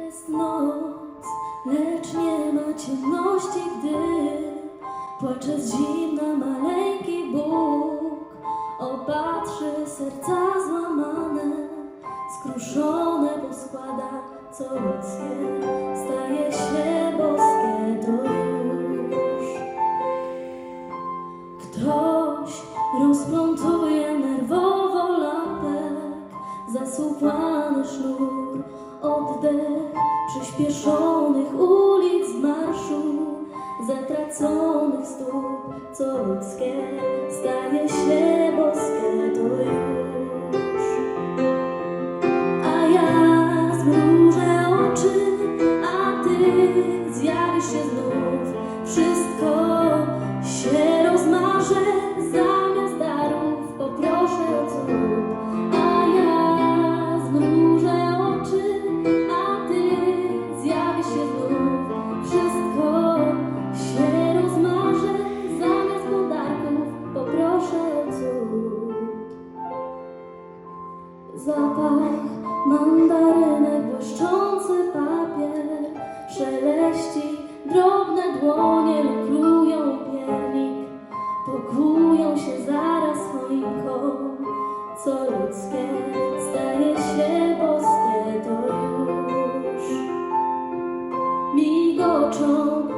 Jest noc, lecz nie ma ciemności, gdy płacze z zimna maleńki Bóg. Opatrzy serca złamane, skruszone poskłada, co ludzkie staje się boskie to już. Ktoś rozplątuje nerwowo lampek, zasłupany sznur, oddech przyspieszonych ulic marszu, zatraconych stóp, co ludzkie Zapach mandarynek, błyszczący papier. Szeleści, drobne dłonie lukrują piernik Pokują się zaraz choinką. Co ludzkie staje się boskie to już. Migoczą